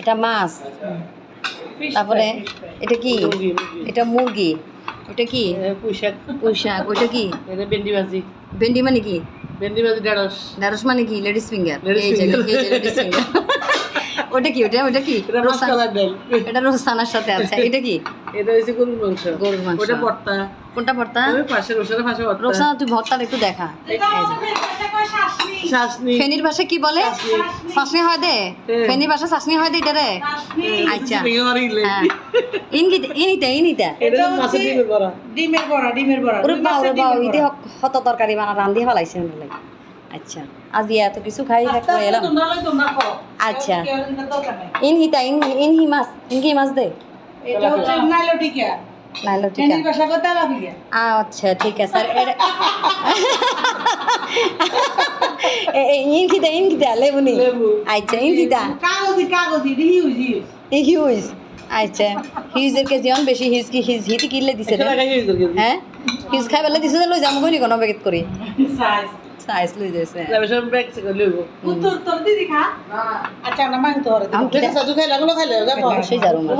এটা মাছ। তারপরে এটা কি? এটা মুরগি। ওটা কি? পুঁইশাক। পুঁই শাক ওইটা কি? এটা ভেন্ডি ভাজি। ভেন্ডি মানে কি? ভেন্ডি ভাজি ঢেঁড়স। ঢেঁড়স মানে কি? Ladies finger. Ladies finger. ওটা কি? ওটা ওটা কি? এটা এটা রোসানার সাথে আছে। এটা কি? এটা হচ্ছে গরুর মাংস। গরুর মাংস। ওটা ভর্তা। কোনটা ভর্তা? ওই পাশে রসুনের পাশে ভর্তা। রোসানা তুই ভর্তাটা একটু দেখা। শাসনি। ফেনির ভাষা কি বলে? শাসনি। হয় দে। ফেনির ভাষা শাসনি হয় দে এটা রে। আচ্ছা। হ্যাঁ। ইনকিতে ইনিতে ইনিতে। এটা মাছের ডিমের বড়া। ডিমের বড়া ডিমের বড়া। ওরে বাবা ওরে বাবা ইদি হত তরকারি বানা রান্ধি ফেলাইছেন বলে আচ্ছা। আজি এত কিছু খাই এলাম। খাও। আচ্ছা। ইনহিতা ইন ইনহি মাছ ইনকি মাছ দে। এটা হচ্ছে নাইলো টিকা নাইলো ঠিক হিন্দি ভাষা কথা লাফিয়া আচ্ছা ঠিক আছে স্যার এটা ইনকিতা ইনকিতা লেবুনি লেবু। আচ্ছা ইনকিতা কাগজি কাগজি রিউজ হিউজ আচ্ছা হিউজের কেজি অন বেশি হিউজ কি হিউজ হিতি কিনলে দিছে হয়ে হ্যাঁ? হিউজ খাই পেলে দিছে যে লৈ যাম কোনো বেগেত কৰি সাইজ চাইজ যাইছে। সব ব্যাগ থেকে লইব। উত্তর তোর দিদি খা আচ্ছা না মাংস ধরে। ঠিক আছে তুই খাইলে এগুলো খাইলে দেখো সেই যাৰো মই